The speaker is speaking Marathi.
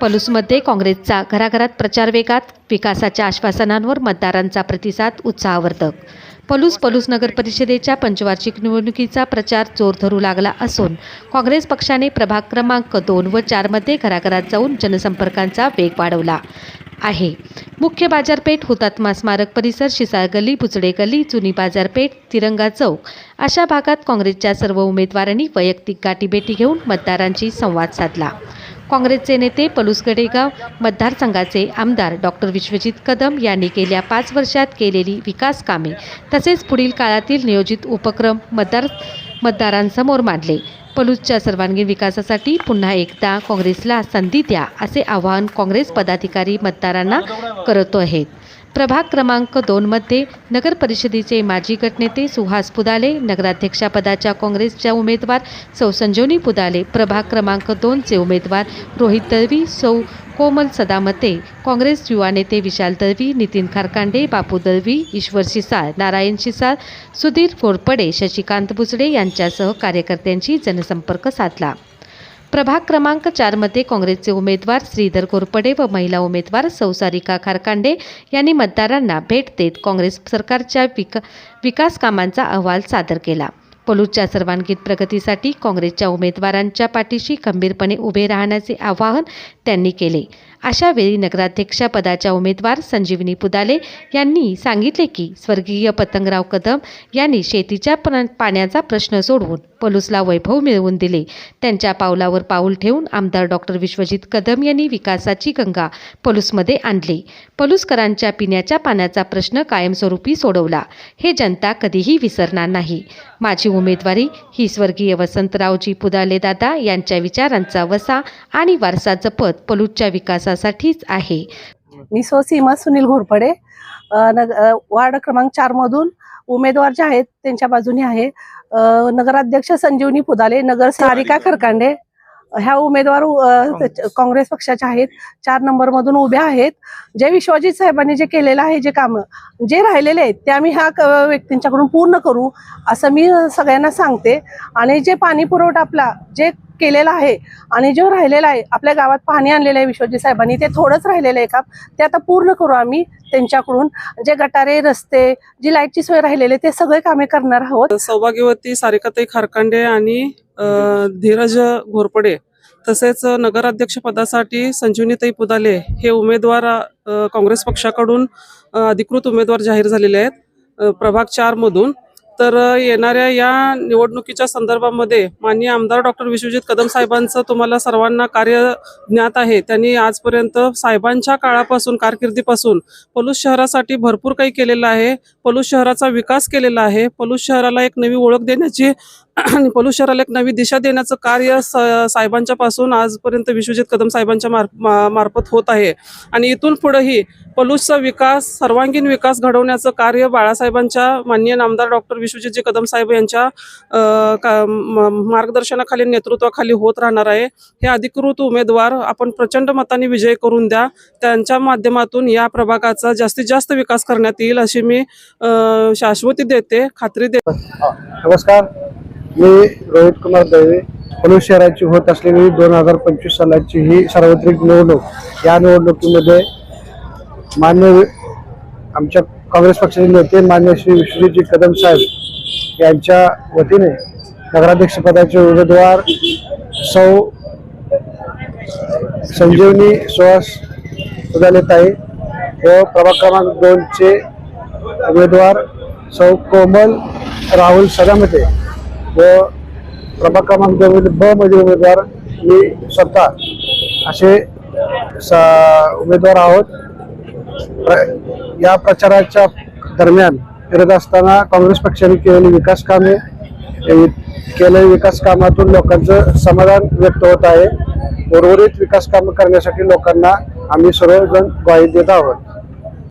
पलूसमध्ये काँग्रेसचा घराघरात प्रचार वेगात विकासाच्या आश्वासनांवर मतदारांचा प्रतिसाद उत्साहवर्धक. पलूस पलूस नगर परिषदेच्या पंचवार्षिक निवडणुकीचा प्रचार जोर धरू लागला असून काँग्रेस पक्षाने प्रभाग क्रमांक दोन व चारमध्ये घराघरात जाऊन जनसंपर्कांचा वेग वाढवला आहे. मुख्य बाजारपेठ हुतात्मा स्मारक परिसर शिसाळ गल्ली बुचडे गल्ली जुनी बाजारपेठ तिरंगा चौक अशा भागात काँग्रेसच्या सर्व उमेदवारांनी वैयक्तिक गाठीभेटी घेऊन मतदारांशी संवाद साधला. काँग्रेसचे नेते पलुस गडेगाव मतदारसंघाचे आमदार डॉक्टर विश्वजित कदम यांनी गेल्या पाच वर्षात केलेली विकास कामे तसेच पुढील काळातील नियोजित उपक्रम मतदार मतदारांसमोर मांडले. पलूसच्या सर्वांगीण विकासासाठी पुन्हा एकदा काँग्रेसला संधी द्या असे आवाहन काँग्रेस पदाधिकारी मतदारांना करत आहेत. प्रभाग क्रमांक दोनमध्ये नगर परिषदेचे माजी गटनेते सुहास पुदाले नगराध्यक्षापदाच्या काँग्रेसच्या उमेदवार सौ संजीवनी पुदाले प्रभाग क्रमांक दोनचे उमेदवार रोहित दळवी सौ कोमल सदामते काँग्रेस युवा नेते विशाल दळवी नितीन खारकांडे बापू दळवी ईश्वर शिसाळ नारायण शिसाळ सुधीर फोरपडे शशिकांत बुचडे यांच्यासह कार्यकर्त्यांशी जनसंपर्क साधला. प्रभाग क्रमांक चारमध्ये काँग्रेसचे उमेदवार श्रीधर घोरपडे व महिला उमेदवार सौसारिका खारकांडे यांनी मतदारांना भेट देत काँग्रेस सरकारच्या विका विकास कामांचा अहवाल सादर केला. पलूच्या सर्वांगीण प्रगतीसाठी काँग्रेसच्या उमेदवारांच्या पाठीशी खंबीरपणे उभे राहण्याचे आवाहन त्यांनी केले. अशा वेळी उमेदवार संजीवनी पुदाले यांनी सांगितले की स्वर्गीय पतंगराव कदम यांनी शेतीच्या पाण्याचा प्रश्न सोडवून पलूसला वैभव मिळवून दिले. त्यांच्या पावलावर पाऊल ठेवून आमदार डॉक्टर विश्वजित कदम यांनी विकासाची गंगा पलूसमध्ये आणली. पलूसकरांच्या पिण्याच्या पाण्याचा प्रश्न कायमस्वरूपी सोडवला. हे जनता कधीही विसरणार नाही. माझी उमेदवारी ही स्वर्गीय वसंतरावजी पुदाले दादा यांच्या विचारांचा वसा आणि वारसा जपत पलूटच्या विकासासाठीच आहे. मी सो सीमा सुनील घोरपडे वार्ड क्रमांक चार मधून उमेदवार जे आहेत त्यांच्या बाजूने आहे. नगराध्यक्ष संजीवनी पुदाले नगर सारिका खरकांडे ह्या उमेदवार काँग्रेस. पक्षाच्या आहेत. चार नंबर मधून उभ्या आहेत. जे विश्वजित साहेबांनी जे केलेलं आहे जे कामं जे राहिलेले आहेत ते आम्ही ह्या व्यक्तींच्याकडून पूर्ण करू असं मी सगळ्यांना सांगते. आणि जे पाणी पुरवठा आपला जे केलेला आहे. आणि जो राहिलेला आहे आपल्या गावात पाणी आणलेलं आहे विश्वजी साहेबांनी ते थोडंच राहिलेलं आहे का? ते आता पूर्ण करू आम्ही त्यांच्याकडून. जे गटारे रस्ते जी लाईटची सोय राहिलेली आहे, ते सगळे कामे करणार आहोत. सौभाग्यवती सारिकाताई खारकांडे आणि धीरज घोरपडे तसेच नगराध्यक्ष पदासाठी संजीवनीताई पुदाले हे उमेदवार काँग्रेस पक्षाकडून अधिकृत उमेदवार जाहीर झालेले आहेत. प्रभाग चार मधून. तर येणाऱ्या या निवडणुकीच्या संदर्भामध्ये माननीय आमदार डॉक्टर विश्वजित कदम साहेबांचं तुम्हाला सर्वांना कार्य ज्ञात आहे. त्यांनी आजपर्यंत साहेबांच्या काळापासून कारकिर्दीपासून पलूस शहरासाठी भरपूर काही केलेलं आहे. पलूस शहराचा विकास केलेला आहे. पलूस शहराला एक नवी ओळख देण्याची आणि पलूस शहराला एक नवी दिशा देण्याचं कार्य साहेबांच्या पासून आजपर्यंत विश्वजित कदम साहेबांच्या मा- मार्फत होत आहे. आणि इथून पुढेही पलूसचा विकास सर्वांगीण विकास घडवण्याचं कार्य बाळासाहेबांच्या माननीय नामदार डॉक्टर विश्वजितजी कदम साहेब यांच्या मार्गदर्शनाखाली नेतृत्वाखाली होत राहणार आहे. हे अधिकृत उमेदवार आपण प्रचंड मताने विजय करून द्या. त्यांच्या माध्यमातून या प्रभागाचा जास्तीत जास्त विकास करण्यात येईल अशी मी अ, शाश्वती देते खात्री देते. नमस्कार. मी रोहित कुमार दळवे पलूस शहराची होत असलेली दोन हजार पंचवीस सालाची ही सार्वत्रिक निवडणूक. या निवडणुकीमध्ये मान्य आमच्या काँग्रेस पक्षाचे नेते मान्य श्री विश्वजीतजी कदम साहेब यांच्या वतीने नगराध्यक्षपदाचे उमेदवार सौ संजीवनी सुहास आहे व प्रभाग क्रमांक दोनचे उमेदवार सौ कोमल राहुल सदामते. व प्रभाग क्रमांक दोन ब मध्ये उमेदवार मी स्वतः असे सा उमेदवार आहोत. प्र- या प्रचाराच्या दरम्यान फिरत असताना काँग्रेस पक्षाने केलेली विकास कामे केलेल्या विकास कामातून लोकांचं समाधान व्यक्त होत आहे. उर्वरित विकास कामं करण्यासाठी लोकांना आम्ही सर्वजण ग्वाही देत आहोत.